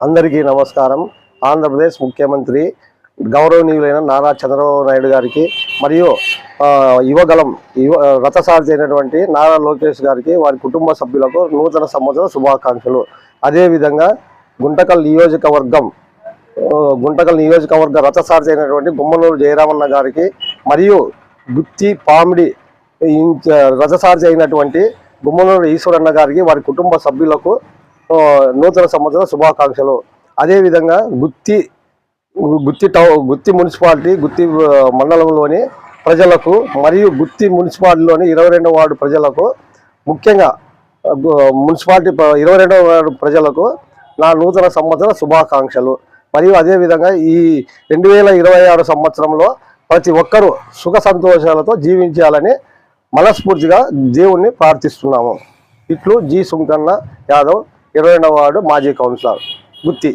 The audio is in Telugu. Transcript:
అందరికీ నమస్కారం. ఆంధ్రప్రదేశ్ ముఖ్యమంత్రి గౌరవనీయులైన నారా చంద్రబాబు నాయుడు గారికి మరియు యువగలం యువ రథసారథి అయినటువంటి నారా లోకేష్ గారికి వారి కుటుంబ సభ్యులకు నూతన సంవత్సర శుభాకాంక్షలు. అదేవిధంగా గుంటకల్ నియోజకవర్గం గుంటకల్ నియోజకవర్గ రథసారథి అయినటువంటి గుమ్మనూరు జయరామన్న గారికి మరియు గుత్తి పామిడి ఇంచ- రథసారథి అయినటువంటి గుమ్మనూరు ఈశ్వరన్న గారికి వారి కుటుంబ సభ్యులకు నూతన సంవత్సర శుభాకాంక్షలు. అదేవిధంగా గుత్తి గుత్తి టౌ గుత్తి మున్సిపాలిటీ గుత్తి మండలంలోని ప్రజలకు మరియు గుత్తి మున్సిపాలిటీలోని ఇరవై రెండవ వార్డు ప్రజలకు ముఖ్యంగా మున్సిపాలిటీ ఇరవై రెండవ వార్డు ప్రజలకు నా నూతన సంవత్సర శుభాకాంక్షలు. మరియు అదేవిధంగా ఈ రెండు వేల ఇరవై ఆరు సంవత్సరంలో ప్రతి ఒక్కరూ సుఖ సంతోషాలతో జీవించాలని మనస్ఫూర్తిగా దేవుణ్ణి ప్రార్థిస్తున్నాము. ఇట్లు జి సుంకన్న యాదవ్ ఇరవై రెండవ వార్డు మాజీ కౌన్సిలర్ గుత్తి.